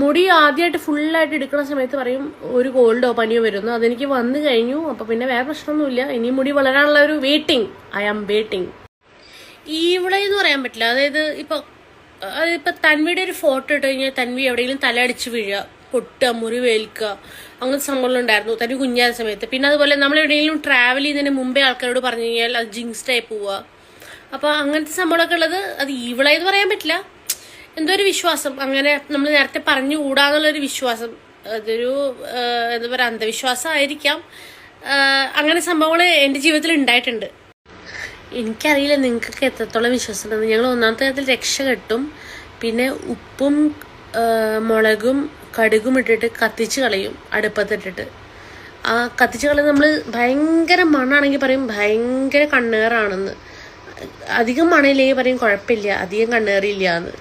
മുടി ആദ്യമായിട്ട് ഫുള്ളായിട്ട് എടുക്കുന്ന സമയത്ത് പറയും ഒരു കോൾഡോ പനിയോ വരുന്നു. അതെനിക്ക് വന്നു കഴിഞ്ഞു. അപ്പോൾ പിന്നെ വേറെ പ്രശ്നമൊന്നുമില്ല. ഇനി മുടി വളരാനുള്ള ഒരു വെയിറ്റിംഗ് ഐ ആം വെയിറ്റിംഗ് ഇവിടെ എന്ന് പറയാൻ പറ്റില്ല. അതായത് ഇപ്പൊ അതിപ്പോ തൻവിയുടെ ഒരു ഫോട്ടോ ഇട്ട് കഴിഞ്ഞാൽ തൻവി എവിടെയെങ്കിലും തല അടിച്ച് വീഴുക പൊട്ടുക മുറിവേൽക്കുക അങ്ങനത്തെ സംഭവങ്ങൾ ഉണ്ടായിരുന്നു തൻവി കുഞ്ഞായ സമയത്ത്. പിന്നെ അതുപോലെ നമ്മൾ എവിടെയെങ്കിലും ട്രാവൽ ചെയ്യുന്നതിന് മുമ്പേ ആൾക്കാരോട് പറഞ്ഞു കഴിഞ്ഞാൽ അത് ജിങ്സ് പോവുക. അപ്പൊ അങ്ങനത്തെ സംഭവങ്ങളൊക്കെ ഉള്ളത് അത് ഈവിളായെന്ന് പറയാൻ പറ്റില്ല. എന്തോ ഒരു വിശ്വാസം? അങ്ങനെ നമ്മൾ നേരത്തെ പറഞ്ഞു കൂടാന്നുള്ളൊരു വിശ്വാസം. അതൊരു എന്താ പറയുക അന്ധവിശ്വാസം ആയിരിക്കാം. അങ്ങനെ സംഭവങ്ങൾ എന്റെ ജീവിതത്തിൽ ഉണ്ടായിട്ടുണ്ട്. എനിക്കറിയില്ല നിങ്ങൾക്കൊക്കെ എത്രത്തോളം വിശ്വാസം ഉണ്ടെന്ന്. ഞങ്ങൾ ഒന്നാമത്തെ കാര്യത്തിൽ രക്ഷ കെട്ടും. പിന്നെ ഉപ്പും മുളകും കടുകും ഇട്ടിട്ട് കത്തിച്ച് കളയും അടുപ്പത്തിട്ടിട്ട്. ആ കത്തിച്ച് കളയുന്നത് നമ്മൾ ഭയങ്കര മണ്ണാണെങ്കിൽ പറയും ഭയങ്കര കണ്ണേറാണെന്ന്. അധികം മണയില്ലെങ്കിൽ പറയും കുഴപ്പമില്ല അധികം കണ്ണേറിയില്ല എന്ന്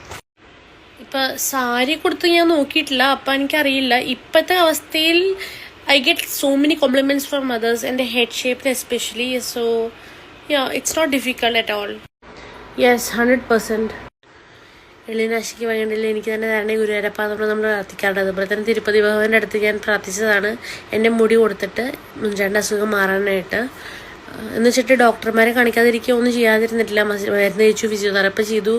ഇപ്പൊ സാരി കൊടുത്ത് ഞാൻ നോക്കിയിട്ടില്ല. അപ്പൊ എനിക്കറിയില്ല. ഇപ്പോഴത്തെ അവസ്ഥയിൽ I get so many compliments from mothers എന്റെ head ഷേപ്പിന് especially so yeah it's not difficult at all yes hundred percent എളിനാശിക്ക് വേണ്ടില്ല എനിക്ക് തന്നെ തരണേ ഗുരുവരപ്പ നമ്മൾ നമ്മൾ പ്രാർത്ഥിക്കാറുണ്ട്. അതുപോലെ തന്നെ തിരുപ്പതി ഭഗവാന്റെ അടുത്ത് ഞാൻ പ്രാർത്ഥിച്ചതാണ്. എന്റെ മുടി കൊടുത്തിട്ട് മുൻചേണ്ട അസുഖം മാറാനായിട്ട്. എന്ന് വെച്ചിട്ട് ഡോക്ടർമാരെ കാണിക്കാതിരിക്കുക ഒന്നും ചെയ്യാതിരുന്നിട്ടില്ല. മരുന്ന് കഴിച്ചു ഫിസിയോതെറാപ്പി ചെയ്തു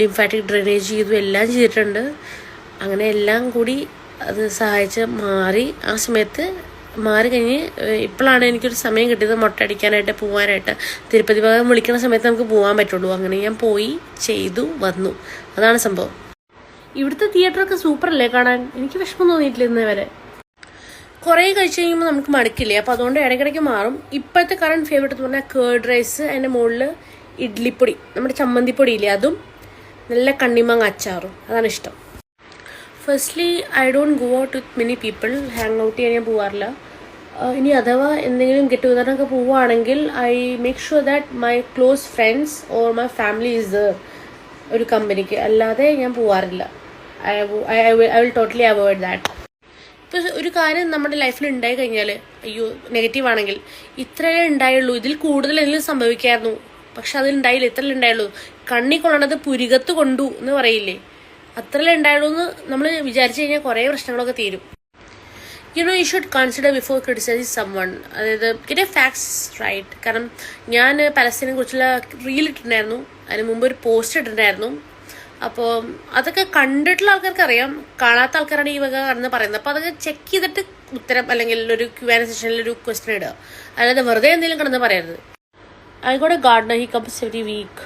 ലിംഫാറ്റിക് ഡ്രെയിനേജ് ചെയ്തു എല്ലാം ചെയ്തിട്ടുണ്ട്. അങ്ങനെ എല്ലാം കൂടി അത് സഹായിച്ച് മാറി ആ സമയത്ത് മാറി കഴിഞ്ഞ് ഇപ്പോഴാണ് എനിക്കൊരു സമയം കിട്ടിയത് മുട്ടടിക്കാനായിട്ട് പോകാനായിട്ട് തിരുപ്പതി ഭാഗം വിളിക്കുന്ന സമയത്ത് നമുക്ക് പോകാൻ പറ്റുള്ളൂ. അങ്ങനെ ഞാൻ പോയി ചെയ്തു വന്നു. അതാണ് സംഭവം. ഇവിടുത്തെ തിയേറ്ററൊക്കെ സൂപ്പർ അല്ലേ കാണാൻ? എനിക്ക് വിഷമം തോന്നിയിട്ടില്ല ഇന്നേ വരെ. കുറേ കഴിച്ച് കഴിയുമ്പോൾ നമുക്ക് മടുക്കില്ലേ? അപ്പോൾ അതുകൊണ്ട് ഇടയ്ക്കിടയ്ക്ക് മാറും. ഇപ്പോഴത്തെ കറണ്ട് ഫേവറേറ്റ് എന്ന് പറഞ്ഞാൽ കേർഡ് റൈസ് അതിന്റെ മുകളിൽ ഇഡ്ലിപ്പൊടി നമ്മുടെ ചമ്മന്തിപ്പൊടി ഇല്ലേ അതും നല്ല കണ്ണിമാങ്ങ അച്ചാറും. അതാണ് ഇഷ്ടം. Firstly I don't go out with many people hang out ചെയ്യാൻ ഞാൻ പോകാറില്ല ഇനി അഥവാ എന്തെങ്കിലും ഗെറ്റ് ടുഗദറിനൊക്കെ പോവുകയാണെങ്കിൽ I make sure that my close friends or my family is ഒരു കമ്പനിക്ക് അല്ലാതെ ഞാൻ പോവാറില്ല. I I will totally avoid that ഇപ്പോൾ ഒരു കാര്യം നമ്മുടെ ലൈഫിൽ ഉണ്ടായി കഴിഞ്ഞാൽ അയ്യോ നെഗറ്റീവ് ആണെങ്കിൽ ഇത്രയേ ഉണ്ടായുള്ളൂ. ഇതിൽ കൂടുതൽ എന്തെങ്കിലും സംഭവിക്കായിരുന്നു. പക്ഷെ അതിൽ ഉണ്ടായില്ല. ഇത്രയല്ലേ ഉണ്ടായുള്ളൂ. കണ്ണി കൊള്ളണത് പുരികത്ത് കൊണ്ടു എന്ന് പറയില്ലേ? അത്രയല്ലേ ഉണ്ടായുള്ളൂ എന്ന് നമ്മൾ വിചാരിച്ചു കഴിഞ്ഞാൽ കുറേ പ്രശ്നങ്ങളൊക്കെ തീരും. You know you should consider before criticise some one അതായത് ഗെറ്റ് എ ഫാക്ട്സ് റൈറ്റ് കാരണം ഞാൻ പലസ്തീനെ കുറിച്ചുള്ള റീൽ ഇട്ടിട്ടുണ്ടായിരുന്നു. അതിന് മുമ്പ് ഒരു പോസ്റ്റ് ഇട്ടിട്ടുണ്ടായിരുന്നു. അപ്പോൾ അതൊക്കെ കണ്ടിട്ടുള്ള ആൾക്കാർക്ക് അറിയാം കാണാത്ത ആൾക്കാരാണ് ഈ വക കടന്ന് പറയുന്നത് അപ്പോൾ അതൊക്കെ ചെക്ക് ചെയ്തിട്ട് ഉത്തരം അല്ലെങ്കിൽ ഒരു ക്യു ആൻ സെഷനിൽ ഒരു ക്വസ്റ്റ്യൻ ഇടുക അല്ലാതെ വെറുതെ എന്തെങ്കിലും കടന്ന് പറയരുത് I got a gardener he comes every week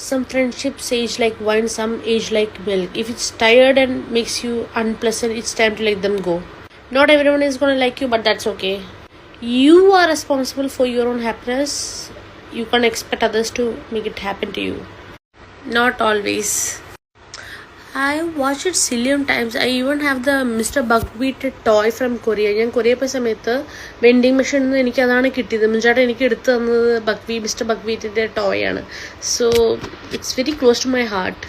Some friendships age like wine, some age like milk. If it's tired and makes you unpleasant, it's time to let them go. Not everyone is gonna like you, but that's okay. You are responsible for your own happiness. You can't expect others to make it happen to you. Not always. I watched it zillion times. I even have the Mr. Buckwheat toy from Korea. ഞാൻ Korea പോയ സമയത്ത് vending മെഷീനിൽ നിന്ന് എനിക്ക് അതാണ് കിട്ടിയത് മുഞ്ചാട്ടൻ എനിക്ക് എടുത്തു തന്നത് ബക്വി മിസ്റ്റർ ബക്വീറ്റിന്റെ ടോയ് ആണ് so it's very close to my heart